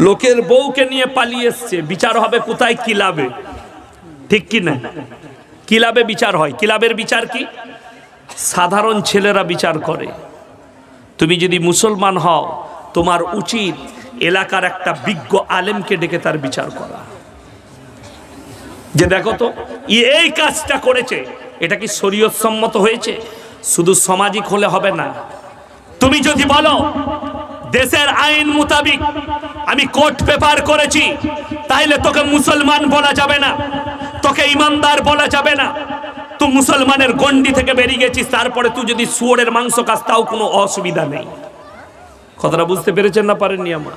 লোকের বউকে নিয়ে পালিয়ে এসছে। বিচার হবে কোথায়? কিলাবে। ঠিক কি না? কিলাবে বিচার হয়। কিলাবের বিচার কি? সাধারণ ছেলেরা বিচার করে। তুমি যদি মুসলমান হও, তোমার উচিত এলাকার একটা বিজ্ঞ আলেমকে ডেকে তার বিচার করা। যে দেখো তো এই কাজটা করেছে। এটা কি শরীয়ত সম্মত হয়েছে? শুধু সামাজিক হলে হবে না। তুমি যদি বলো দেশের আইন মোতাবিক আমি কোর্ট পেপার করেছি। তাইলে তোকে মুসলমান বলা যাবে না। তোকে ইমানদার বলা যাবে না। তুই মুসলমানের গন্ডি থেকে বেরিয়ে গেছিস, তারপরে তুই যদি শুয়োরের মাংস খাস, তাও কোনো অসুবিধা নেই। কথাটা বুঝতে পেরেছেন না পারেননি আমার?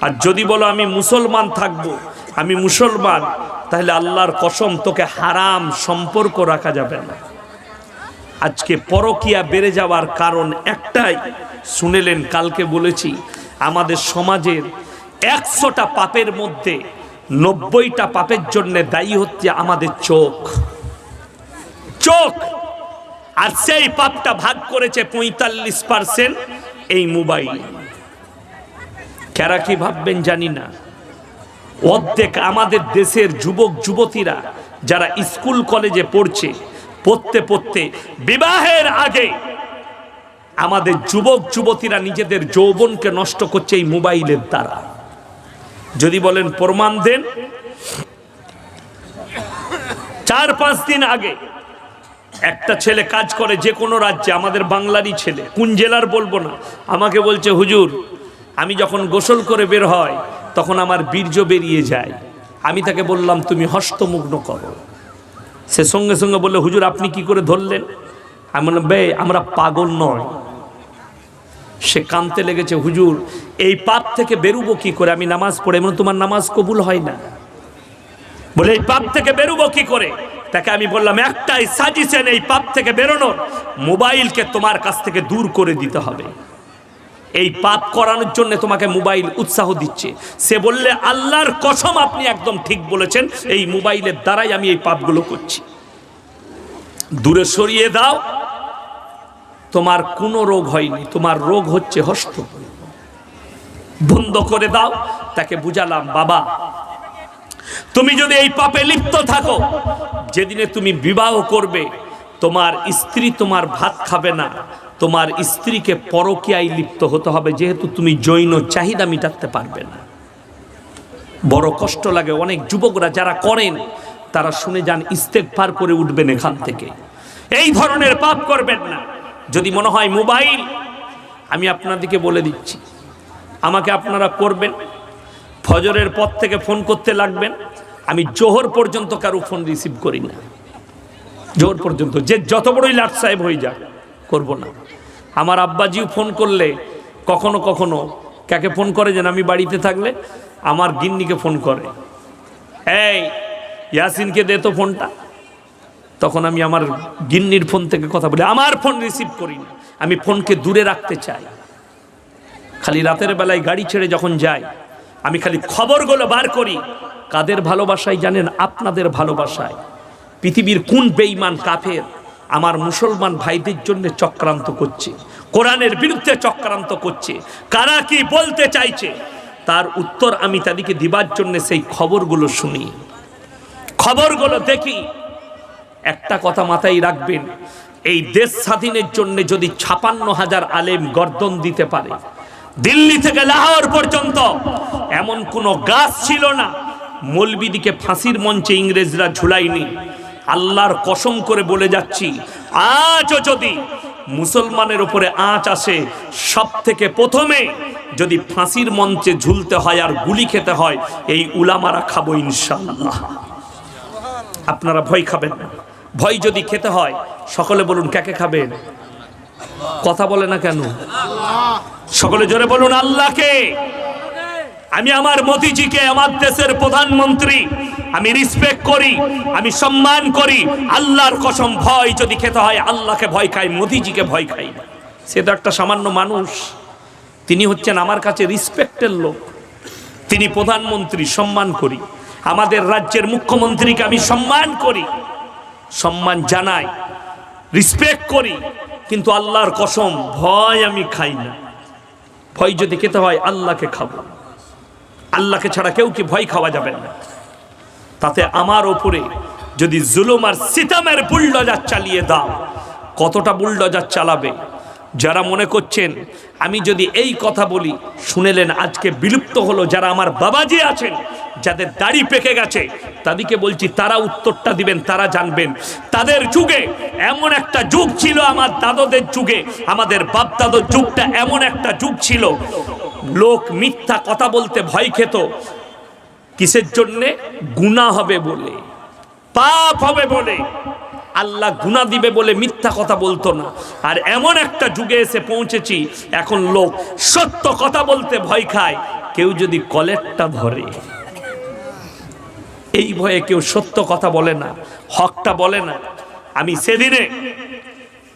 আর যদি বলো আমি মুসলমান থাকব, আমি মুসলমান তাহলে আল্লাহর কসম তোকে হারাম সম্পর্ক রাখা যাবে না। আজকে পরকিয়া বেড়ে যাওয়ার কারণ একটাই, শুনেলেন, কালকে বলেছি, আমাদের সমাজের একশোটা পাপের মধ্যে নব্বইটা পাপের জন্য দায়ী হচ্ছে আমাদের চোখ। চোখ! আর সেই পাপটা ভাগ করেছে পঁয়তাল্লিশ পার্সেন্ট এই মোবাইল। কারা কি ভাববেন জানি না। অর্ধেক আমাদের দেশের যুবক, যুবতীরা যারা স্কুল, কলেজে পড়ছে পড়তে পড়তে, বিবাহের আগে আমাদের যুবক, যুবতীরা নিজেদের যৌবনকে নষ্ট করছে এই মোবাইলের দ্বারা। যদি বলেন প্রমাণ দেন। চার পাঁচ দিন আগে একটা ছেলে কাজ করে যে কোনো রাজ্যে, আমাদের বাংলারই ছেলে, কোন জেলার বলব না, আমাকে বলছে, হুজুর, আমি যখন গোসল করে বের হয়, তখন আমার বীর্য বেরিয়ে যায়। আমি তাকে বললাম, তুমি হস্তমুগ্ন করো। সে সঙ্গে সঙ্গে বললে, হুজুর, আপনি কি করে ধরলেন? আমি বললাম, বে, আমরা পাগল নয়। সে কানতে লেগেছে, হুজুর, এই পাপ থেকে বেরুবো কি করে? আমি নামাজ পড়ে, এমন তোমার নামাজ কবুল হয় না। বলে, এই পাপ থেকে বেরোবো কি করে? তাকে আমি বললাম, একটাই সাজিছেন এই পাপ থেকে বেরোনোর। মোবাইলকে তোমার কাছ থেকে দূর করে দিতে হবে। এই পাপ করানোর জন্য তোমাকে মোবাইল উৎসাহ দিচ্ছে। সে বললে, আল্লাহর কসম আপনি একদম ঠিক বলেছেন, এই মোবাইলের দ্বারাই আমি এই পাপগুলো করছি। দূরে সরিয়ে দাও, তোমার কোনো রোগ হয়নি, তোমার রোগ হচ্ছে হস্ত। বন্ধ করে দাও, তাকে বুঝালাম, বাবা, তুমি যদি এই পাপে লিপ্ত থাকো, যেদিনে তুমি বিবাহ করবে, তোমার স্ত্রী তোমার ভাত খাবে না তোমার স্ত্রীকে পরকীয়ায় লিপ্ত হতে হবে, যেহেতু তুমি জৈন চাহিদা মিটাতে পারবে না। বড় কষ্ট লাগে, অনেক যুবকরা যারা করেন, তারা শুনে যান ইস্তেক পার করে উঠবেন এখান থেকে। এই ধরনের পাপ করবেন না। যদি মনে হয় মোবাইল, আমি আপনাদেরকে বলে দিচ্ছি, আমাকে আপনারা করবেন, ফজরের পর থেকে ফোন করতে লাগবেন, আমি জোহর পর্যন্ত কারও ফোন রিসিভ করি না। জোহর পর্যন্ত, যে যত বড়ই লাট সাহেব হয়ে যাক, করব না। আমার আব্বাজিও ফোন করলে, কখনো কখনো কাকে ফোন করে যেন আমি বাড়িতে থাকলে আমার গিন্নিকে ফোন করে। এই, ইয়াসিনকে দে তো ফোনটা। তখন আমি আমার গিন্নির ফোন থেকে কথা বলি, আমার ফোন রিসিভ করি না, আমি ফোনকে দূরে রাখতে চাই। খালি রাতের বেলায় গাড়ি ছেড়ে যখন যাই, আমি খালি খবরগুলো বার করি, কাদের ভালোবাসায় জানেন আপনাদের ভালোবাসায়? পৃথিবীর কোন বেঈমান কাফের? আমার মুসলমান ভাইদের জন্য চক্রান্ত করছে, কোরআনের বিরুদ্ধে চক্রান্ত করছে, কারা কি বলতে চাইছে? তার উত্তর আমি তাদেরকে দিবার জন্য সেই খবরগুলো শুনি। খবরগুলো দেখি, একটা কথা মাথায় রাখবেন, এই দেশ স্বাধীনের জন্য যদি ছাপান্ন হাজার আলেম গর্দন দিতে পারে, দিল্লি থেকে লাহোর পর্যন্ত এমন কোনো গাছ ছিল না, মলবিদিকে ফাঁসির মঞ্চে ইংরেজরা ঝুলাইনি আল্লাহর কসম করে বলে যাচ্ছি, আজও যদি মুসলমানের উপরে আঁচ আসে সব থেকে প্রথমে যদি ফাঁসির মঞ্চে ঝুলতে হয় আর গুলি খেতে হয়, এই উলামারা খাব ইনশাল্লাহ আপনারা ভয় খাবেন না। ভয় যদি খেতে হয়, সকলে বলুন, কাকে খাবেন কথা বলে না কেন? সকলে জোরে বলুন, আল্লাহকে। আমি আমার মতিজিকে, আমার দেশের প্রধানমন্ত্রী আমি রিসপেক্ট করি, আমি সম্মান করি। আল্লাহর কসম ভয় যদি খেতে হয়, আল্লাহকে ভয় খাই, মোদিজিকে ভয় খাই। সে তো একটা সামান্য মানুষ। তিনি হচ্ছেন আমার কাছে রিসপেক্টের লোক। তিনি প্রধানমন্ত্রী, সম্মান করি। আমাদের রাজ্যের মুখ্যমন্ত্রীকে আমি সম্মান করি। সম্মান জানাই রিসপেক্ট করি। কিন্তু আল্লাহর কসম ভয় আমি খাই না। ভয় যদি খেতে হয়, আল্লাহকে খাব। আল্লাহকে ছাড়া কেউ কি ভয় খাওয়া যাবে না। তাতে আমার ওপরে যদি জুলুম আর সিতামের বুলডোজার চালিয়ে দাও, কতটা বুলডোজার চালাবে? যারা মনে করছেন, আমি যদি এই কথা বলি, শুনেলেন আজকে বিলুপ্ত হলো যারা আমার বাবাজি আছেন, যাদের দাড়ি পেকে গেছে, তাদেরকে বলছি, তারা উত্তরটা দিবেন, তারা জানবেন। তাদের যুগে এমন একটা যুগ ছিল আমার দাদদের যুগে, আমাদের বাপ দাদর যুগটা এমন একটা যুগ ছিল। লোক মিথ্যা কথা বলতে ভয় খেত কিসের জন্যে? গুণা হবে বলে। পাপ হবে বলে। আল্লাহ গুণা দিবে বলে মিথ্যা কথা বলতো না। আর এমন একটা যুগে এসে পৌঁছেছি, এখন লোক সত্য কথা বলতে ভয় খায়। কেউ যদি কলেরটা ধরে, এই ভয়ে কেউ সত্য কথা বলে না, হকটা বলে না। আমি সেদিনে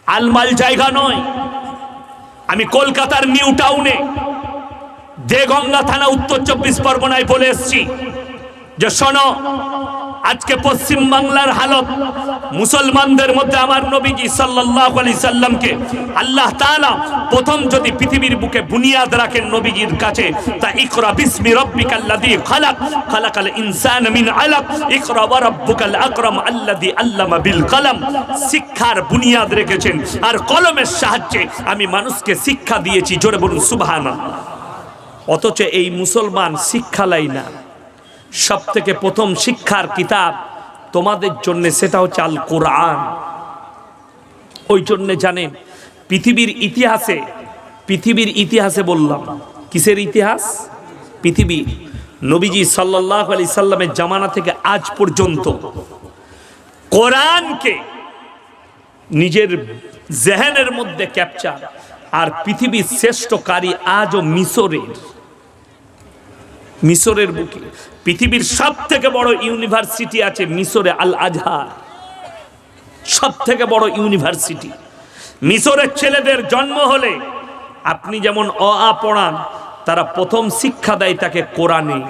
আলমাল জায়গা নয়, আমি কলকাতার নিউ টাউনে দেগঙ্গা থানা উত্তর চব্বিশ পরগনায় বলে এসছি যে শোনো, আজকে পশ্চিম বাংলার হালত মুসলমানদের মধ্যে আমার নবীজি সাল্লাল্লাহু আলাইহি সাল্লামকে আল্লাহ তাআলা প্রথম যদি পৃথিবীর বুকে বুনিয়াদ রাখেন নবীজির কাছে, তা ইকরা বিসমি রাব্বিকাল্লাযী খালাক, খালাকাল ইনসান মিন আলাক, ইকরা ওয়া রাব্বুকাল আকরাম আল্লাযী আল্লামা বিল কলম। শিক্ষার বুনিয়াদ রেখেছেন, আর কলমের সাহায্যে আমি মানুষকে শিক্ষা দিয়েছি, জোরে বলুন সুবহানাল্লাহ। অথচ এই মুসলমান শিক্ষালাই না। সব থেকে প্রথম শিক্ষার কিতাব তোমাদের জন্য সেটা হচ্ছে আল কোরআন ওই জন্যে জানেন পৃথিবীর ইতিহাসে পৃথিবীর ইতিহাসে বললাম, কিসের ইতিহাস? পৃথিবী নবীজি সাল্লাহ আলি সাল্লামের জামানা থেকে আজ পর্যন্ত কোরআনকে নিজের জেহেনের মধ্যে ক্যাপচার, আর পৃথিবীর শ্রেষ্ঠ কারি আজও মিশরের। মিশরের বুকে। পৃথিবীর সব থেকে বড় ইউনিভার্সিটি আছে মিশরে আল আজহার। সব থেকে বড় ইউনিভার্সিটি। মিশরের ছেলেদের জন্ম হলে আপনি যেমন অ আ পড়ান তারা প্রথম শিক্ষা দেয় তাকে কোরআনে।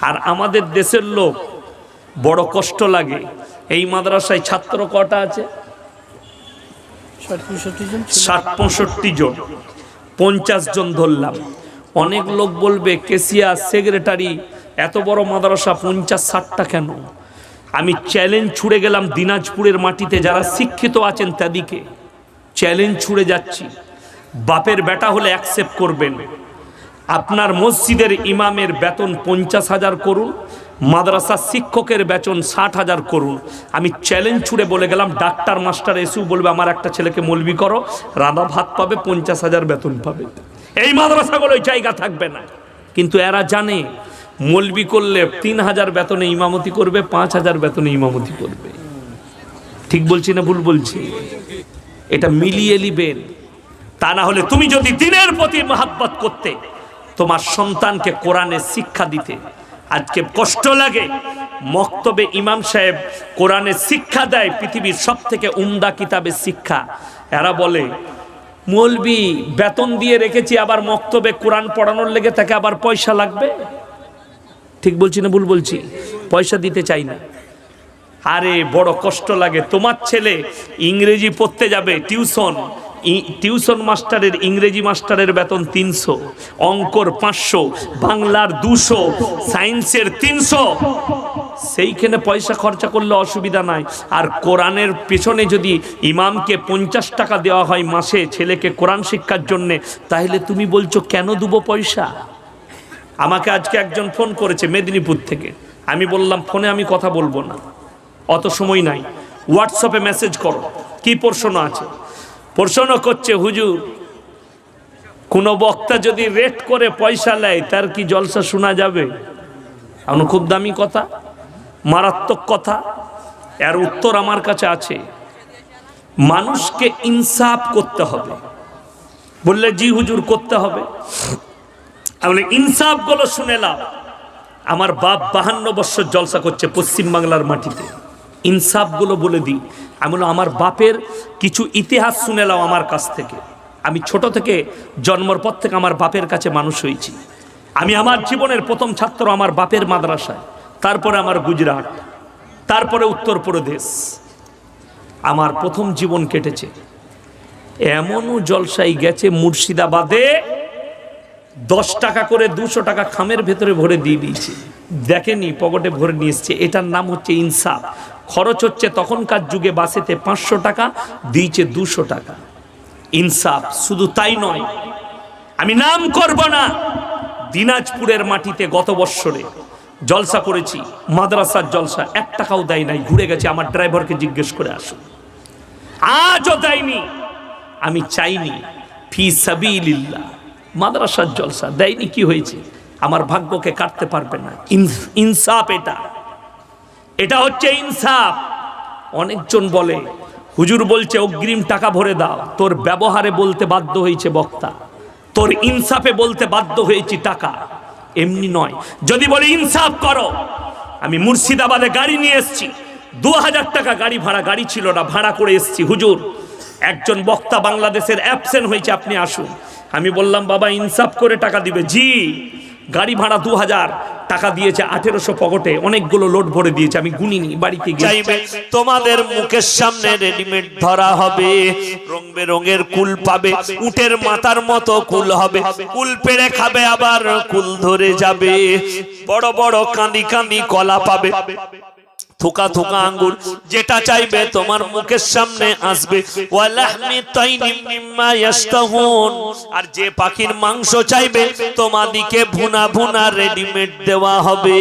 আর আমাদের দেশের লোক বড় কষ্ট লাগে। এই মাদ্রাসায় ছাত্র কটা আছে? ষাট পঁয়ষট্টি জন ষাট পঁয়ষট্টি জন। পঞ্চাশ জন ধরলাম। অনেক লোক বলবে, কেসিয়া সেক্রেটারি, এত বড় মাদ্রাসা পঞ্চাশ ষাটটা কেন? আমি চ্যালেঞ্জ ছুড়ে গেলাম দিনাজপুরের মাটিতে, যারা শিক্ষিত আছেন তাদিকে চ্যালেঞ্জ ছুড়ে যাচ্ছি। বাপের বেটা হলে অ্যাকসেপ্ট করবেন। আপনার মসজিদের ইমামের বেতন পঞ্চাশ হাজার করুন মাদ্রাসা শিক্ষকের বেতন ষাট হাজার করুন। আমি চ্যালেঞ্জ ছুড়ে বলে গেলাম, ডাক্তার মাস্টার এসেও বলবে, আমার একটা ছেলেকে মলবি করো, রাধা ভাত পাবে, পঞ্চাশ হাজার বেতন পাবে। এই মাদ্রাসাগুলোই জায়গা থাকবে না। কিন্তু এরা জানে, মলবি করলে তিন হাজার বেতনে ইমামতি করবে, পাঁচ হাজার বেতনে ইমামতি করবে। ঠিক বলছি না ভুল বলছি? এটা মিলিয়ে নিবেন তা না হলে তুমি যদি দিনের প্রতি মহাব্বত করতে, তোমার সন্তানকে কোরআনের শিক্ষা দিতে, আজকে কষ্ট লাগে, মক্তবে ইমাম সাহেব কোরআনের শিক্ষা দেয়, পৃথিবীর সব থেকে উমদা কিতাবের শিক্ষা। এরা বলে মৌলবি বেতন দিয়ে রেখেছি, আবার মক্তবে কোরআন পড়ানোর লেগে তাকে আবার পয়সা লাগবে? ঠিক বলছি না ভুল বলছি? পয়সা দিতে চাই না। আরে বড় কষ্ট লাগে। তোমার ছেলে ইংরেজি পড়তে যাবে, টিউশন। টিউশন মাস্টারের, ইংরেজি মাস্টারের বেতন তিনশো, অঙ্কর পাঁচশো, বাংলার দুশো, সায়েন্সের তিনশো। সেইখানে পয়সা খরচা করলে অসুবিধা নাই। আর কোরআনের পেছনে যদি ইমামকে পঞ্চাশ টাকা দেওয়া হয় মাসে ছেলেকে কোরআন শিক্ষার জন্যে, তাহলে তুমি বলছো, কেন দেবো পয়সা? আমাকে আজকে একজন ফোন করেছে মেদিনীপুর থেকে। আমি বললাম, ফোনে আমি কথা বলব না। অত সময় নাই। হোয়াটসঅ্যাপে মেসেজ করো। কি প্রশ্ন আছে? প্রশ্ন করছে, হুজুর, কোনো বক্তা যদি রেট করে পয়সা নেয়, তার কি জলসা শোনা যাবে? এখন খুব দামি কথা, মারাত্মক কথা, এর উত্তর আমার কাছে আছে। মানুষকে ইনসাফ করতে হবে। বললে, জি হুজুর, করতে হবে। ইনসাফগুলো শুনে লাও। আমার বাপ বাহান্ন বছর জলসা করছে পশ্চিম বাংলার মাটিতে। ইনসাফগুলো বলে দিই। আমি আমার বাপের কিছু ইতিহাস শুনে লাও আমার কাছ থেকে। আমি ছোট থেকে জন্মর পর থেকে আমার বাপের কাছে মানুষ হয়েছি। আমি আমার জীবনের প্রথম ছাত্র আমার বাপের মাদ্রাসায়, তারপরে আমার গুজরাট, তারপরে উত্তরপ্রদেশ। আমার প্রথম জীবন কেটেছে। এমনও জলসাই গেছে মুর্শিদাবাদে দশ টাকা করে দুশো টাকা খামের ভেতরে ভরে দিয়ে দিয়েছে। দেখেনি, পকেটে ভরে নিয়ে এসছে। এটার নাম হচ্ছে ইনসাফ। খরচ হচ্ছে তখনকার যুগে বাসেতে পাঁচশো টাকা, দিয়েছে দুশো টাকা। ইনসাফ শুধু তাই নয়, আমি নাম করব না। দিনাজপুরের মাটিতে গত বৎসরে জলসা করেছি, মাদ্রাসার জলসা, এক টাকাও দেয় নাই, ঘুরে গেছে, আমার ড্রাইভারকে জিজ্ঞেস করে আসুন। আজও দেয়নি, আমি চাইনি, ফি সাবিলিল্লাহ, মাদ্রাসার জলসা, দেয়নি কি হয়েছে? আমার ভাগ্যকে কাটতে পারবে না। ইনসাফ এটা। এটা হচ্ছে ইনসাফ। অনেকজন বলে, হুজুর বলছে অগ্রিম টাকা ভরে দাও, তোর ব্যবহারে বলতে বাধ্য হয়েছে বক্তা, তোর ইনসাফে বলতে বাধ্য হয়েছি টাকা। এমনি নয়। যদি বলে, ইনসাফ করো। আমি মুর্শিদাবাদে গাড়ি নিয়ে এসেছি। দু হাজার টাকা গাড়ি ভাড়া, গাড়ি ছিল না, ভাড়া করে এসেছি। হুজুর, একজন বক্তা বাংলাদেশের অ্যাবসেন্ট হয়েছে, আপনি আসুন। আমি বললাম, বাবা, ইনসাফ করে টাকা দিবে। জি। গাড়ি ভাড়া দু হাজার টাকা দিয়েছে আঠেরোশো পকেটে, অনেকগুলো লোড ভরে দিয়েছে, আমি গুনিনি, বাড়িতে গিয়ে। তোমাদের মুখের সামনে রেডিমেড ধরা হবে, রং বেরঙের কুল পাবে, উটের মাথার মতো কুল হবে, কুল পেড়ে খাবে, আবার কুল ধরে যাবে, বড় বড় কাঁদি কাঁদি কলা পাবে। থোকা থোকা আঙ্গুর, যেটা চাইবে তোমার মুখের সামনে আসবে। আর যে পাখির মাংস চাইবে, তোমাদিকে ভুনা ভুনা রেডিমেড দেওয়া হবে।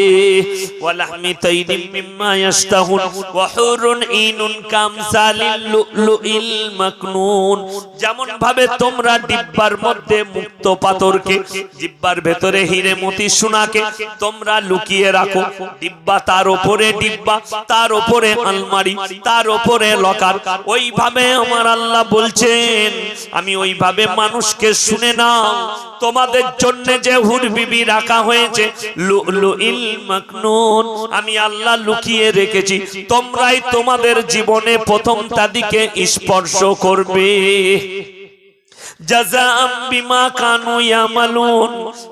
যেমন ভাবে তোমরা ডিব্বার মধ্যে মুক্ত পাথরকে, ডিব্বার ভেতরে হিরে মতি সোনাকে তোমরা লুকিয়ে রাখো। ডিব্বা তার উপরে ডিব্বা তার উপরে আলমারি, তার উপরে লকার। ওইভাবে আমার আল্লাহ বলছেন, আমি ওইভাবে মানুষকে শুনে নাও। তোমাদের জন্য যে হুর বিবি রাখা হয়েছে আমি আল্লাহ লুকিয়ে রেখেছি। তোমরাই তোমাদের জীবনে প্রথম তাদিকে স্পর্শ করবে।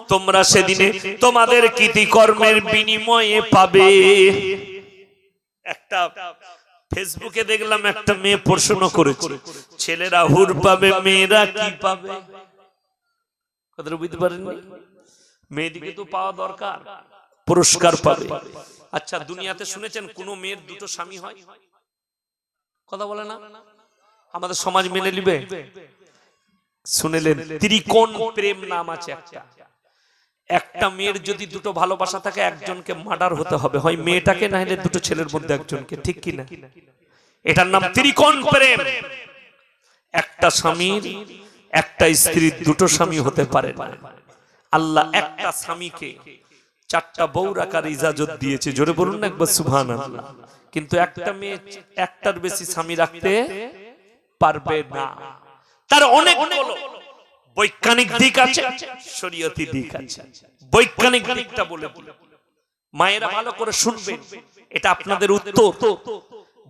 তোমরা সেদিনে তোমাদের কৃতিকর্মের বিনিময়ে পাবে। একটা ফেসবুকে দেখলাম একটা মেয়ে প্রশ্ন করেছে। ছেলেরা হুর পাবে, মেয়েরা কি পাবে? কথাটা বুঝতে পারেননি? মেয়েদিকে তো পাওয়া দরকার, পুরস্কার পাবে। আচ্ছা দুনিয়াতে শুনেছেন কোন মেয়ের দুটো স্বামী হয়? কথা বলে না? আমাদের সমাজ মেনে নিবে। শুনেলেন, ত্রিকোণ প্রেম নাম আছে একটা। একটা মেয়ের যদি দুটো ভালোবাসা থাকে, একজনকে মার্ডার হতে হবে। হয় মেয়েটাকে না হলে দুটো ছেলের মধ্যে একজনকে। ঠিক কি না? এটার নাম ত্রিকোণ প্রেম। একটা স্বামীর, একটা স্ত্রীর দুটো স্বামী হতে পারে না। আল্লাহ একটা স্বামীকে চারটা বউ রাখার ইজাজত দিয়েছে। জোরে বলুন না একবার সুভান কিন্তু একটা মেয়ে একটার বেশি স্বামী রাখতে পারবে না। তার অনেক বৈজ্ঞানিক দিক আছে, শরীয়তি দিক আছে। বৈজ্ঞানিক দিকটা বলে মায়েরা ভালো করে শুনবেন, এটা আপনাদের উত্তর।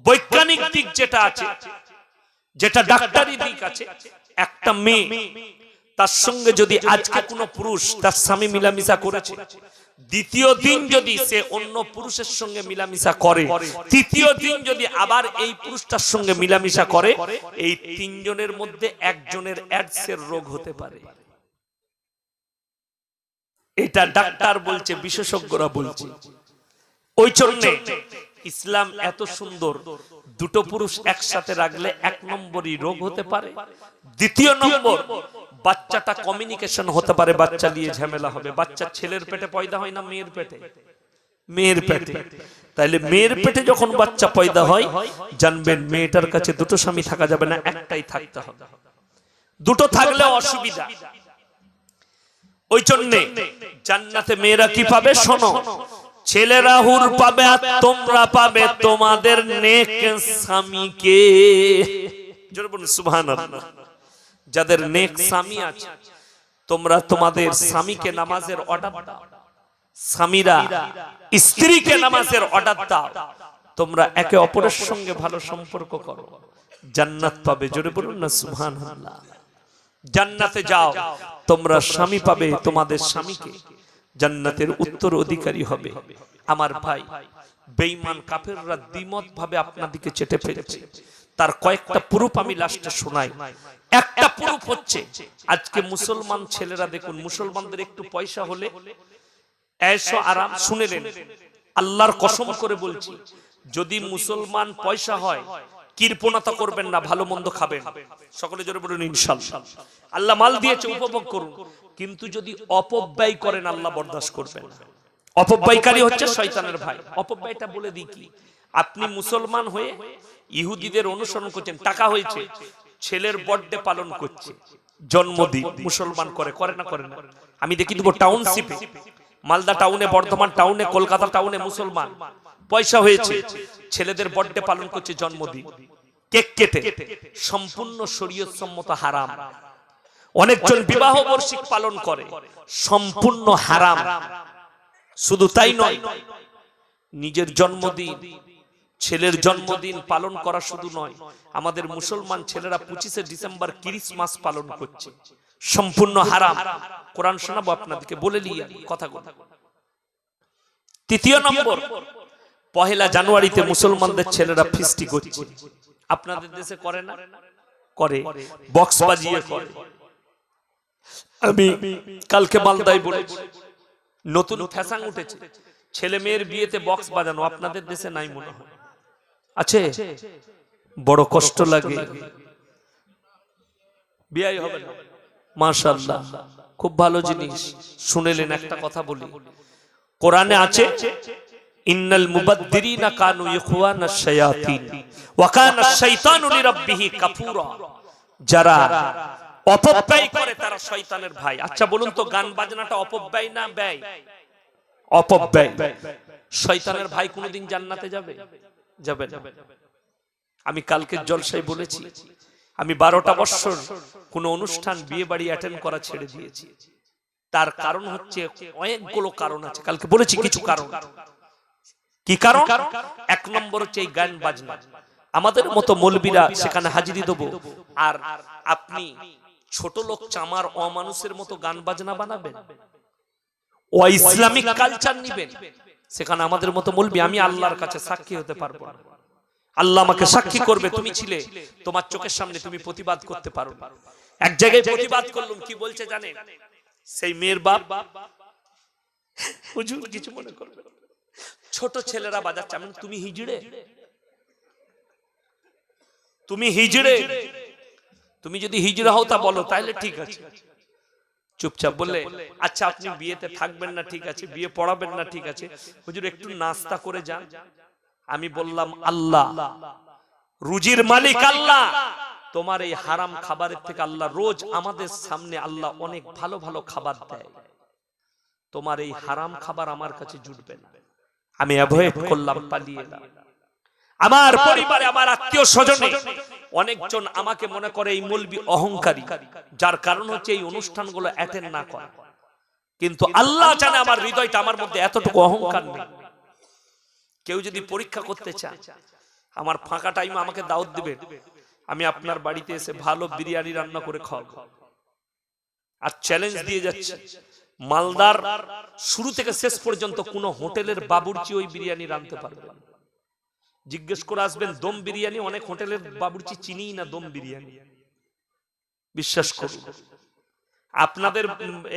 বৈজ্ঞানিক দিক যেটা আছে, যেটা ডাক্তারি দিক আছে, একটা মেয়ে, তার সঙ্গে যদি আজকে কোনো পুরুষ তার স্বামী মিলামিশা করেছে দ্বিতীয় দিন যদি সে অন্য পুরুষের সঙ্গে মিলামিশা করে তৃতীয় দিন যদি আবার এই পুরুষটার সঙ্গে মিলামিশা করে এই তিনজনের মধ্যে একজনের অ্যাডসের রোগ হতে পারে। এটা ডাক্তার বলছে বিশেষজ্ঞরা বলছে। ওই জন্য ইসলাম এত সুন্দর দুটো পুরুষ একসাথে রাখলে এক নম্বরই রোগ হতে পারে। দ্বিতীয় নম্বর বাচ্চাটা কমিউনিকেশন হতে পারে, বাচ্চা দিয়ে ঝামেলা হবে। বাচ্চা ছেলের পেটে পয়দা হয় না মেয়ের পেটে? মেয়ের পেটে। তাইলে মেয়ের পেটে যখন বাচ্চা পয়দা হয়, জানবেন মেয়েটার কাছে দুটো স্বামী থাকা যাবে না, একটাই থাকতে হবে। দুটো থাকলে অসুবিধা। ওই জন্যে জান্নাতে মেয়েরা কি পাবে? শোনো, ছেলেরা হুর পাবে আর তোমরা পাবে তোমাদের নেক স্বামীকে। সুবহানাল্লাহ। যাদের নেক স্বামী আছে, তোমরা তোমাদের স্বামীকে নামাজের অর্ডার দাও। স্বামীরা স্ত্রীকে নামাজের অর্ডার দাও। তোমরা একে অপরের সঙ্গে ভালো সম্পর্ক করো। জান্নাত পাবে, জোরে বলুন না, সুবহানাল্লাহ। জান্নাতে যাও, তোমরা স্বামী পাবে তোমাদের স্বামীকে। জান্নাতের উত্তর অধিকারী হবে। আমার ভাই, বেঈমান কাফেররা দ্বিমত ভাবে আপনাদিকে চেটে ফেলেছে। তার কয়েকটা প্রুফ আমি লাস্টে শোনাই। একটা প্রুফ হচ্ছে, আজকে মুসলমান ছেলেরা দেখুন, মুসলমানদের একটু পয়সা হলে এসো আরাম শুনেলেন আল্লাহর কসম করে বলছি, যদি মুসলমান পয়সা হয়, কৃপণতা করবেন না, ভালো মন্দ খাবেন। সকলে জোরে বলুন ইনশাল্লাহ আল্লাহ মাল দিয়েছে, উপভোগ করুন। কিন্তু যদি অপব্যয় করেন, আল্লাহ বরদাস্ত করবেন অপব্যয়কারী হচ্ছে শয়তানের ভাই। অপব্যয়টা বলে দিই কি? আপনি মুসলমান হয়ে ইহুদিদের অনুসরণ করছেন টাকা হয়েছে ছেলের বার্থডে পালন করছে জন্মদিন মুসলমান করে করে না করে না। আমি দেখি দেবো টাউনশিপে মালদা টাউনে বর্ধমান টাউনে কলকাতা টাউনে মুসলমান পয়সা হয়েছে ছেলেদের বার্থডে পালন করছে জন্মদিন কেক কেটে সম্পূর্ণ শরীয়ত সম্মত হারাম। অনেকজন বিবাহ বার্ষিক পালন করে সম্পূর্ণ হারাম। শুধু তাই নয় নিজের জন্মদিন ছেলের জন্মদিন পালন করা শুধু নয়, আমাদের মুসলমান ছেলেরা পঁচিশে ডিসেম্বর ক্রিসমাস পালন করছে। সম্পূর্ণ হারাম। কোরআন শোনাবো আপনাদেরকে, বলে নিয়ে কথা তৃতীয় নম্বর, পহেলা জানুয়ারিতে মুসলমানদের ছেলেরা ফিস্টি করছে। আপনাদের দেশে করে না? করে। বক্স বাজিয়ে করে। আমি কালকে মালদায় বলেছি, নতুন ফ্যাশন উঠেছে। ছেলে মেয়ের বিয়েতে বক্স বাজানো, আপনাদের দেশে নাই মনে হয়? আছে। বড় কষ্ট লাগে। বিয়াই হবে মাশাআল্লাহ। খুব ভালো জিনিস। শুনেলেন একটা কথা বলি। কোরআনে আছে, ইন্নাল মুবাদ্দিরিনা কানু ইখওয়ানাশ শায়াতিন ওয়া কানা শাইতানু লিরাব্বিহি কাফুরা। যারা অপব্যয় করে তারা শয়তানের ভাই। আচ্ছা বলুন তো, গান বাজনাটা অপব্যয় না ব্যয়? অপব্যয়। শয়তানের ভাই কোনোদিন জান্নাতে যাবে? যাবে আমি কালকে জলসায় বলেছি আমি বারোটা বছর কোন অনুষ্ঠান বিয়ে বাড়ি অ্যাটেন্ড করা ছেড়ে দিয়েছি। তার কারণ হচ্ছে অনেকগুলো কারণ আছে। কালকে বলেছি কিছু কারণ। কি কারণ? এক নম্বর হচ্ছে এই গান বাজনা। আমাদের মতো মলবিরা সেখানে হাজিরি দেবো। আর আপনি ছোট লোক চামার অমানুষের মতো গান বাজনা বানাবেন। ও ইসলামিক কালচার নিবেন। সেখানে আমাদের মতো বলবি আমি আল্লাহর কাছে সাক্ষী হতে পারব না। আল্লাহ আমাকে সাক্ষী করবে তুমি ছিলে তোমার চোখের সামনে তুমি প্রতিবাদ করতে পারো এক জায়গায় প্রতিবাদ করলাম কি বলছে জানেন? সেই মেয়ের বাপ হুজুর কিছু মনে করবে ছোট ছেলেরা বাজাচ্ছে আমি তুমি হিজড়ে? তুমি হিজড়ে? তুমি যদি হিজড়া হও তা বলো তাহলে ঠিক আছে। চুপচাপ বললে আচ্ছা আপনি বিয়েতে থাকবেন না ঠিক আছে বিয়ে পড়াবেন না ঠিক আছে। হুজুর একটু নাস্তা করে যান। আমি বললাম আল্লাহ। রুজির মালিক আল্লাহ। তোমার এই হারাম খাবারের থেকে আল্লাহ রোজ আমাদের সামনে আল্লাহ অনেক ভালো ভালো খাবার দেয়। তোমার এই হারাম খাবার আমার কাছে জুটবে না। আমি অ্যাভয়েড করলাম পালিয়ে আমার পরিবারে আমার আত্মীয় স্বজনে অনেকজন আমাকে মনে করে এই মলবি অহংকারী যার কারণ হচ্ছে এই অনুষ্ঠানগুলো অ্যাটেন্ড না করা। কিন্তু আল্লাহ জানে আমার হৃদয়টা আমার মধ্যে এতটুকু অহংকার নেই। কেউ যদি পরীক্ষা করতে চায় আমার ফাঁকা টাইম আমাকে দাওয়াত দিবেন আমি আপনার বাড়িতে এসে ভালো বিরিয়ানি রান্না করে খাওয়াবো আর চ্যালেঞ্জ দিয়ে যাচ্ছে। মালদার শুরু থেকে শেষ পর্যন্ত কোন হোটেলের বাবুর্চি ওই বিরিয়ানি রাঁধতে পারবে না। জিজ্ঞেস করে আসবেন, দম বিরিয়ানি? অনেক হোটেলের বাবুর্চি চিনি না দম বিরিয়ানি। বিশ্বাস করুন, আপনাদের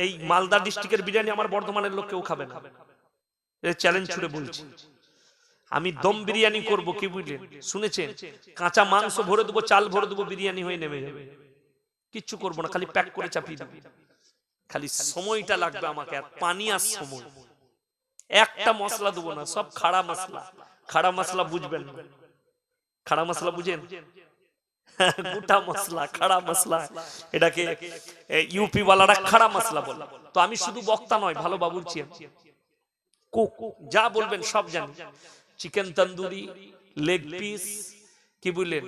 এই মালদা ডিস্ট্রিক্টের বিরিয়ানি আমার বর্ধমানের লোক কেউ খাবে না। চ্যালেঞ্জ ছুড়ে বলছি। আমি দম বিরিয়ানি করব, কি বুঝলেন? শুনেছেন? কাঁচা মাংস ভরে দেবো, চাল ভরে দেবো, বিরিয়ানি হয়ে নেমে যাবে। কিচ্ছু করব না, খালি প্যাক করে চাপিয়ে দেবো। খালি সময়টা লাগবে আমাকে, আর পানি আর সময়। একটা মশলা দেবো না, সব খাড়া মশলা। খাড়া মশলা বুঝবেন খাড়া মশলা বুঝেন? গোটা মশলা, খাড়া মশলা। এটাকে ইউপি ওয়ালারা খাড়া মশলা বলে। তো আমি শুধু বক্তা নয়, ভালো বাবুর্চি। কুক, যা বলবেন সব জানি। চিকেন তন্দুরি, লেগ পিস, কি বললেন?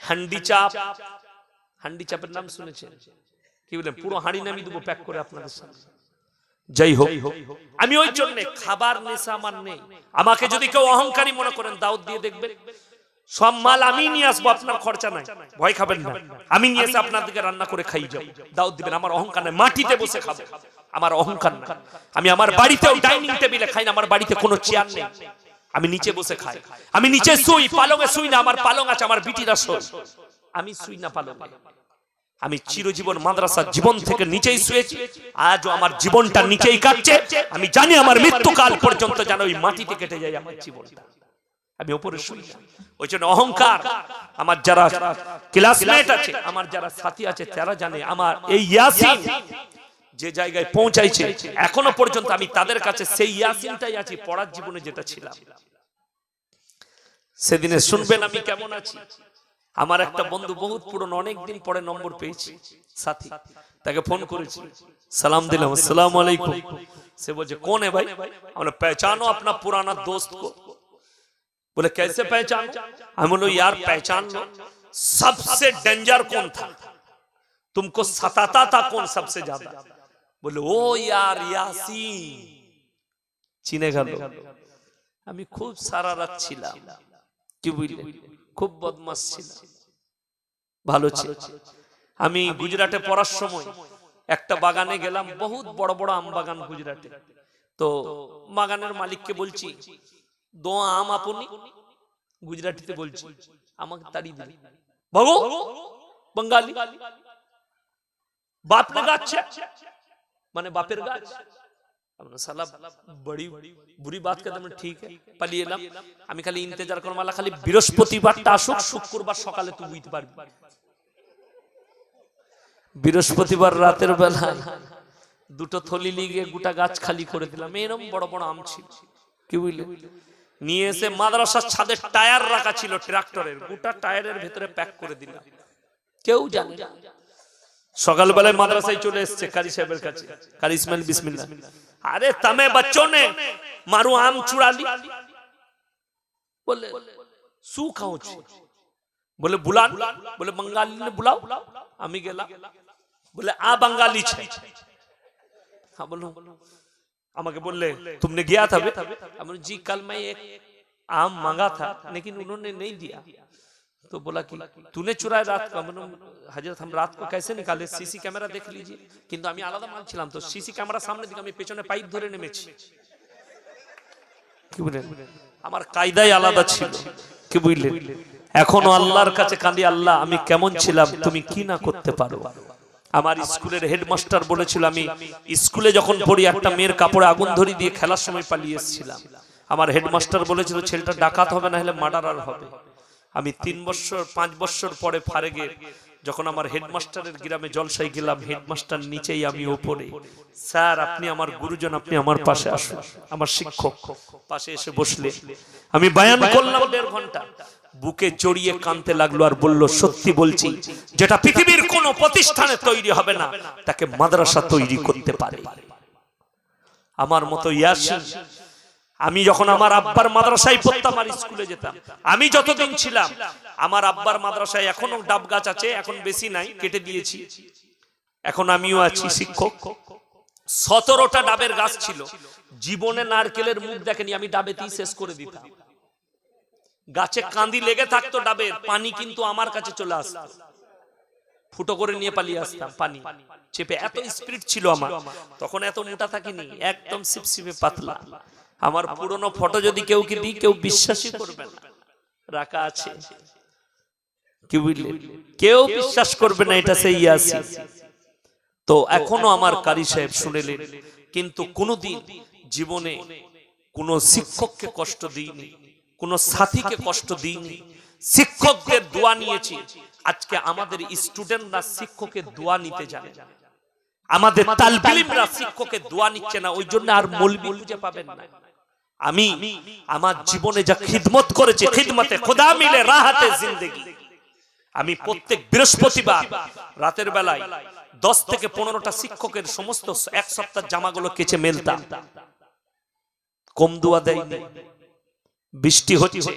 হান্ডি চাপ। হান্ডি চাপের নাম শুনেছেন? কি বললেন? পুরো হাঁড়ি নামি দেবো প্যাক করে আপনাদের সামনে। যাই হোক আমি ওই জন্য খাবার নেশা আমার নেই। আমাকে যদি কেউ অহংকারী মনে করেন দাউদ দিয়ে দেখবেন। সব মাল আমি নিয়ে আসব আপনার খরচা নাই। ভয় খাবেন না। আমি নিয়ে এসে আপনাদেরকে রান্না করে খাই যাও। দাউদ দিবেন আমার অহংকার নাই। মাটিতে বসে খাব। আমার অহংকার নাই। আমি আমার বাড়িতেও ডাইনিং টেবিলে খাই না আমার বাড়িতে কোনো চেয়ার নেই। আমি নিচে বসে খাই। আমি নিচে শুই পালঙে শুই না আমার পালং আছে আমার বিটিরা শোয় আমি শুই না পালঙে আমি চিরজীবন মাদ্রাসা জীবন থেকে নিচেই শুয়েছি। আজও আমার জীবনটা নিচেই কাটছে। আমি জানি আমার মৃত্যুকাল পর্যন্ত যেন ওই মাটিতে কেটে যায় আমার জীবনটা। আমি ওপরে শুই ওই জন্য অহংকার। আমার যারা ক্লাসমেট আছে আমার যারা সাথী আছে তারা জানে আমার এই ইয়াসিন যে জায়গায় পৌঁছাইছে এখনও পর্যন্ত আমি তাদের কাছে সেই ইয়াসিনটাই আছি পড়ার জীবনে যেটা ছিলাম। সেদিনে শুনবেন আমি কেমন আছি। আমার একটা বন্ধু বহুত পুরনো অনেক দিন পরে নম্বর পেয়েছি সাথী তাকে ফোন করেছি সালাম দিলাম আসসালামু আলাইকুম সে বলছে কোন है भाई আমরা पहचानो अपना पुराना दोस्त को बोले कैसे पहचान हम बोलो यार पहचान लो सबसे डेंजर कौन था तुमको सताता था कौन सबसे ज्यादा बोले ओ यार यासीन চিনে গেল আমি খুব সারা রাখছিলাম কি বুঝলে খুব বদমাস ছিলাম। ভালো ছিল। আমি গুজরাটে পড়ার সময় একটা বাগানে গেলাম বহুত বড় বড় আম বাগান গুজরাটে। তো বাগানের মালিককে বলছি দো আম আপনি? গুজরাটিতে বলছি আমাকে তাড়ি দিল ভাগো বঙ্গালি বাপ গাছ? মানে বাপের গাছ? সালা বড়ি বুড়ি ঠিক পালিয়ে এলাম আমি খালি ইন্তেজার করব খালি বৃহস্পতিবারটা আসুক শুক্রবার সকালে তুই বুঝতে পারবি বৃহস্পতিবার রাতের বেলা দুটো থলি লিগে গোটা গাছ খালি করে দিলাম এরকম বড় বড় আম ছিল। কি বুঝলে? নিয়ে এসে মাদ্রাসার ছাদে টায়ার রাখা ছিল ট্রাক্টরের, গোটা টায়ারের ভেতরে প্যাক করে দিলাম। কেউ জানে সকালবেলায় মাদ্রাসায় চলে এসছে কারি সাহেবের কাছে। কারি ইসমাইল, বিসমিল্লাহ। আরে তমে बच्चों ने मारू आम चुरा ली बोले सू खाओ छी बोले बुलान बोले बंगाली ने बुलाओ আমি গেলাম বলে আ বাঙালি ছে हाँ बोलो আমাকে বললে तुमने गया था बे আমি बोला, जी कल मैं एक आम मांगा था लेकिन उन्होंने नहीं दिया तो बोला कि तूने चुराया रात को हम बोला, हजरत हम रात को कैसे निकाले सीसी कैमरा देख लीजिए কিন্তু আমি আলাদা মানছিলাম তো সিসি ক্যামেরা সামনে দিকে আমি পেছনে পাইপ ধরে নেমেছি কি বলেন আমার কায়দাই আলাদা ছিল কি বুঝলেন এখনো আল্লাহর কাছে কাঁদি আল্লাহ আমি কেমন ছিলাম তুমি কি না করতে পারো আমার স্কুলের হেডমাস্টার বলেছিল আমি স্কুলে যখন পড়ি একটা মেয়ের কাপড়ে আগুন ধরি দিয়ে খেলার সময় পালিয়ে এসেছিলাম আমার হেডমাস্টার বলেছিল ছেলেটা ডাকাত হবে না হলে মার্ডারার হবে আমি তিন বছর পাঁচ বছর পরে ফারেগে যখন আমার হেডমাস্টারের গ্রামে জলসাই গেলাম হেডমাস্টার নিচেই আমি ওপরে। স্যার আপনি আমার গুরুজন আপনি আমার পাশে আসুন। আমার শিক্ষক পাশে এসে বসলে। আমি বায়ান করলাম দেড় ঘণ্টা। বুকে চড়িয়ে কানতে লাগল আর বলল সত্যি বলছি যেটা পৃথিবীর কোন প্রতিষ্ঠানে তৈরি হবে না তাকে মাদ্রাসা তৈরি করতে পারে। আমার মতো ইয়াসিন আমি যখন আমার আব্বার মাদ্রাসায় পড়তাম আর স্কুলে যেতাম, আমি যতদিন ছিলাম, আমার আব্বার মাদ্রাসায় এখনও ডাব গাছ আছে, এখন বেশি নাই, কেটে দিয়েছি। এখন আমিও আছি শিক্ষক। সতেরোটা ডাবের গাছ ছিল। জীবনে নারকেলের মুখ দেখেনি, আমি ডাবেতেই শেষ করে দিতাম। গাছে কাঁদি লেগে থাকতো ডাবের, পানি কিন্তু আমার কাছে চলে আসতো। ফুটো করে নিয়ে পালিয়ে আসতাম, পানি। চেপে এত স্পিরিট ছিল আমার, তখন এত মোটা থাকিনি, একদম সিপসিপে পাতলা। আমার পুরনো ফটো যদি কেউ কি দিই কেউ বিশ্বাসই করবে না। রাখা আছে। কি বুঝলে কেউ বিশ্বাস করবে না এটা সেই ইয়াসিন। তো এখনও আমার কারি সাহেব শুনেলেন কিন্তু কোনোদিন জীবনে কোনো শিক্ষককে কষ্ট দিইনি। কোনো সাথীকে কষ্ট দিইনি। শিক্ষকদের দোয়া নিয়েছি। আজকে আমাদের স্টুডেন্টরা শিক্ষকের দোয়া নিতে জানে। আমাদের তালবিলিমরা শিক্ষকের দোয়া নিচ্ছে না ওই জন্য আর মলবি খুঁজে পাবেন না। আমি আমার জীবনে যা খিদমত করেছি খিদমতে খোদা মিলে রাহাতে জিন্দেগি। আমি প্রত্যেক বৃহস্পতিবার রাতের বেলায় দশ থেকে পনেরোটা শিক্ষকের সমস্ত এক সপ্তাহ জামাগুলো কেচে মেলতাম। কম দোয়া দেয়নি। বৃষ্টি হচ্ছে।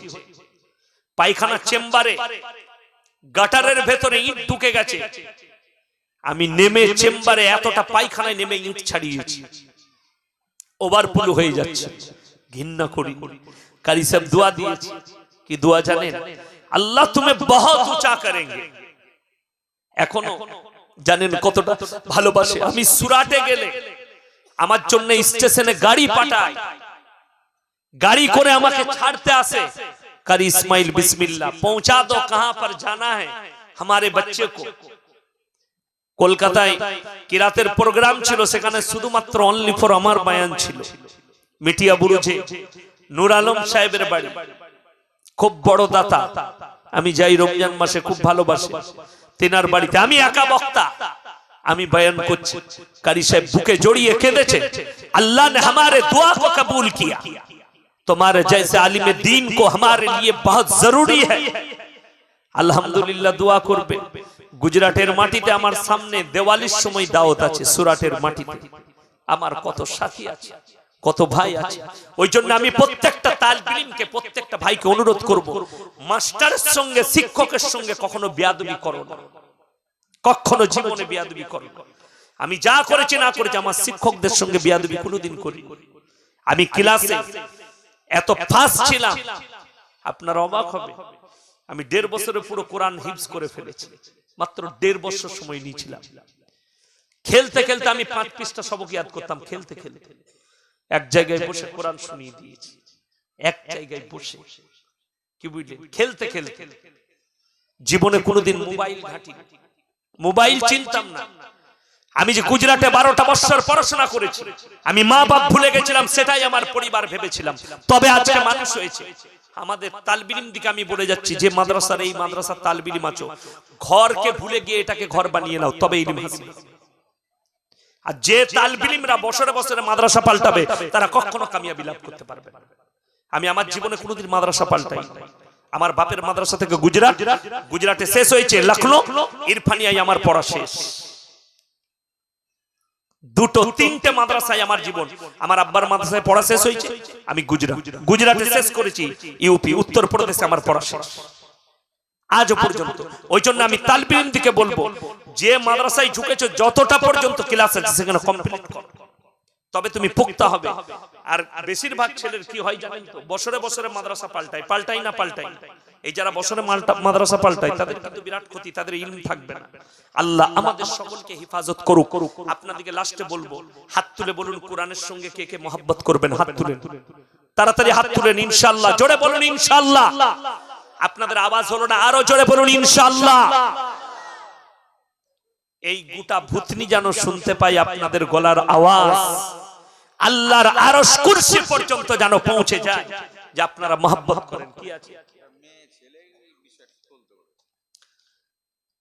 পায়খানা চেম্বারে গাটারের ভেতরে ইট ঢুকে গেছে। আমি নেমে চেম্বারে এতটা পায়খানায় নেমে ইট ছাড়িয়েছি। ওভারফুল হয়ে যাচ্ছে। ঘৃণা করি কারি সাহেব দোয়া দিয়েছি কি দোয়া জানেন আল্লাহ তুমি বহুত উঁচা করেঙ্গে এখনো জানেন কতটা ভালোবাসে আমি সুরাটে গেলে আমার জন্য স্টেশনে গাড়ি পাঠায় गाड़ी করে আমাকে ছাড়তে আসে कर इस्माइल बिस्मिल्लाह पहुंचा दो कहां पर जाना है हमारे बच्चे को কলকাতায় কিরাতের প্রোগ্রাম ছিল সেখানে শুধুমাত্র অনলি ফর আমার বায়ান ছিল মিটিয়া বুরুজে নূর আলম সাহেবের বাড়ি খুব বড় দাতা আমি যাই রমজান মাসে খুব ভালোবাসি তেনার বাড়িতে আমি একা বক্তা আমি বয়ান করছি কারি সাহেব বুকে জড়িয়ে কেঁদেছে अल्लाह ने हमारे दुआ को कबूल किया तुम्हारे जैसे आलिम दीन को हमारे लिए बहुत जरूरी है আলহামদুলিল্লাহ দোয়া করবে গুজরাটের মাটিতে আমার সামনে দেওয়ালির সময় দাওয়াত আছে সুরাটের মাটিতে আমার কত সাথী আছে কত ভাই আছে? ওই জন্য আমি প্রত্যেকটা তালবিলিমকে, প্রত্যেকটা ভাইকে অনুরোধ করব, মাস্টারের সঙ্গে, শিক্ষকের সঙ্গে কখনো বেয়াদবি করো না। কখনো জীবনে বেয়াদবি করো। আমি যা করেছি, না করেছি, আমার শিক্ষকদের সঙ্গে বেয়াদবি কোনোদিন করি আমি ক্লাসে এত ফাস্ট ছিলাম। আপনার অবাক হবে। আমি দেড় বছরে পুরো কোরআন হিপস করে ফেলেছি। মাত্র দেড় বছর সময় নিয়েছিলাম। খেলতে খেলতে আমি পাঁচ পৃষ্ঠা সবক ইয়াদ করতাম, খেলতে খেলতে। এক জায়গায় বসে কোরআন শুনিয়ে দিয়েছি। এক জায়গায় বসে। কি বুঝলেন? খেলতে খেলতে জীবনে কোনোদিন মোবাইল ঘাটি মোবাইল চিনতাম না। আমি যে গুজরাটে বারোটা বছর পড়াশোনা করেছি। আমি মা বাপ ভুলে গেছিলাম সেটাই আমার পরিবার ভেবেছিলাম। তবে আজকে মানুষ হয়েছে। আমাদের তালবিলিম দিকে আমি বলে যাচ্ছি যে মাদ্রাসার এই মাদ্রাসার তালবিলিম আছো ঘরকে ভুলে গিয়ে এটাকে ঘর বানিয়ে নাও তবে ইলিম হাসিল আর যে তালবিলিমরা বছরে বছরে মাদ্রাসা পাল্টাবে তারা কখনো কামিয়াবি লাভ করতে পারবে না। আমি আমার জীবনে কোনোদিন মাদ্রাসা পাল্টাই। আমার বাপের মাদ্রাসা থেকে গুজরাট গুজরাটে শেষ হয়েছে লখনৌ ইরফানিয়ায় আমার পড়া শেষ। দুটো তিনটে মাদ্রাসায় আমার জীবন। আমার আব্বার মাদ্রাসায় পড়া শেষ হয়েছে আমি গুজরাট। গুজরাটে শেষ করেছি ইউপি উত্তর প্রদেশে আমার পড়া শেষ। আজও পর্যন্ত। ওই জন্য আমি তালবিলিম দিকে বলব, যে মাদ্রাসায় ঝুঁকেছো যতটা পর্যন্ত ক্লাস আছে সেখানে কমপ্লিট কর। তবে তুমি পুক্তা হবে। আর বেশিরভাগ ছেলের কি হয় জানেন তো? বছরে বছরে মাদ্রাসা পাল্টায়। পাল্টাই না পাল্টাই এই যারা বছরে মাদ্রাসা পাল্টায়, তাদের কিন্তু বিরাট ক্ষতি, তাদের ইলম থাকবে না। আল্লাহ আমাদের সকলকে হেফাজত করুক। করুক আপনাদেরকে লাস্টে বলব, হাত তুলে বলুন, কোরআনের সঙ্গে কে কে মহব্বত করবেন? হাত তুলেন তাড়াতাড়ি হাত তুলেন ইনশাআল্লাহ। জোরে বলুন, ইনশাআল্লাহ। আপনাদের আওয়াজ হলো না আরও জোরে বলুন, ইনশাআল্লাহ। এই গোটা ভূতনি যেন শুনতে পাই আপনাদের গলার আওয়াজ। আল্লাহর আরশ কুরসি পর্যন্ত যেন পৌঁছে যায়, যে আপনারা মহব্বত করেন। কি আছে?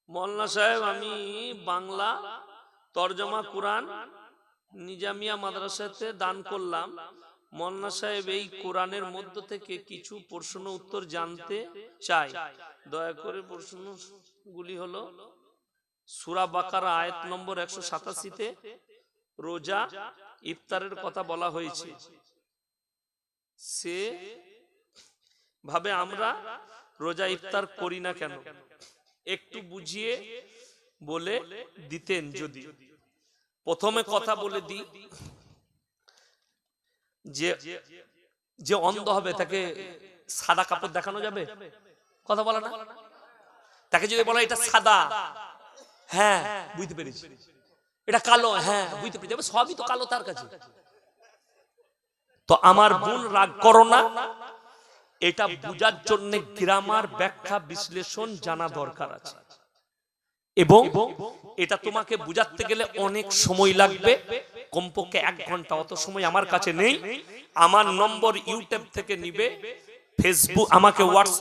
মোল্লা সাহেব, আমি বাংলা তর্জমা কোরআন নিজামিয়া মাদ্রাসাতে দান করলাম। মোল্লা সাহেব এই কোরআনের মধ্য থেকে কিছু প্রশ্ন উত্তর জানতে চাই দয়া করে প্রশ্নগুলি হলো সুরা বাকারা আয়াত নম্বর একশো সাতাশিতে রোজা ইফতারের কথা বলা হয়েছে। সে ভাবে আমরা রোজা ইফতার করি না কেন? একটু বুঝিয়ে বলে দিতেন যদি। প্রথমে কথা বলে দিই। যে যে অন্ধ হবে, তাকে সাদা কাপড় দেখানো যাবে? কথা বলে না? তাকে যদি বলা এটা সাদা। হ্যাঁ বুঝতে পেরেছি। এটা কালো হ্যাঁ বুঝতে পেরেছি। সবই তো কালো তার কাছে। তো আমার বোন রাগ করো না। এটা বুঝার জন্য গ্রামার ব্যাখ্যা বিশ্লেষণ জানা দরকার আছে। এবং এটা তোমাকে বুঝাতে গেলে অনেক সময় লাগবে। কমপক্ষে এক ঘণ্টা অত সময় আমার কাছে নেই। আমার নম্বর ইউটিউব থেকে নিবে। ফেসবুক আমাকে হোয়াটসঅ্যাপ